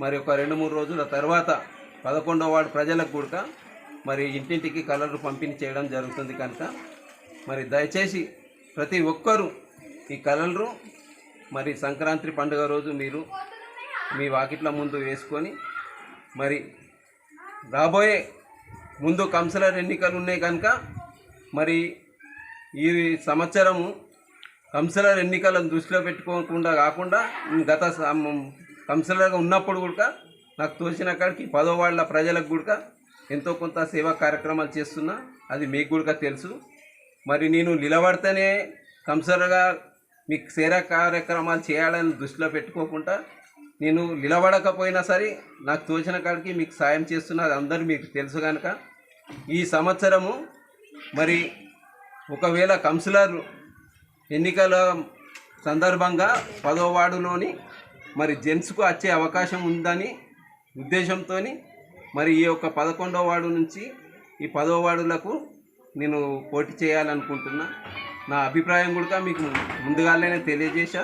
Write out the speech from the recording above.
మరి ఒక రెండు మూడు రోజుల తర్వాత పదకొండవ వార్డు ప్రజలకు కూడా మరి ఇంటింటికి కలర్లు పంపిణీ చేయడం జరుగుతుంది కనుక మరి దయచేసి ప్రతి ఒక్కరూ ఈ కలర్లు మరి సంక్రాంతి పండుగ రోజు మీరు మీ వాకిట్ల ముందు వేసుకొని మరి రాబోయే ముందు కౌన్సిలర్ ఎన్నికలు ఉన్నాయి కనుక మరి ఈ సంవత్సరము కౌన్సిలర్ ఎన్నికలను దృష్టిలో పెట్టుకోకుండా కాకుండా గత కౌన్సిలర్గా ఉన్నప్పుడు కూడా నాకు తోచిన కాడికి పదో వాళ్ళ ప్రజలకు కూడా ఎంతో కొంత సేవా కార్యక్రమాలు చేస్తున్నా. అది మీకు కూడా తెలుసు. మరి నేను నిలబడితేనే కౌన్సిలర్గా మీకు సేవా కార్యక్రమాలు చేయాలని దృష్టిలో పెట్టుకోకుండా నేను నిలబడకపోయినా సరే నాకు తోచిన కాడికి మీకు సాయం చేస్తున్నది అందరూ మీకు తెలుసు కనుక ఈ సంవత్సరము మరి ఒకవేళ కౌన్సిలర్ ఎన్నికల సందర్భంగా పదో వార్డులోని మరి జెంట్స్కు వచ్చే అవకాశం ఉందని ఉద్దేశంతో మరి ఈ యొక్క పదకొండవ వార్డు నుంచి ఈ పదో వార్డులకు నేను పోటీ చేయాలనుకుంటున్నా. నా అభిప్రాయం కూడా మీకు ముందుగానే తెలియజేశా.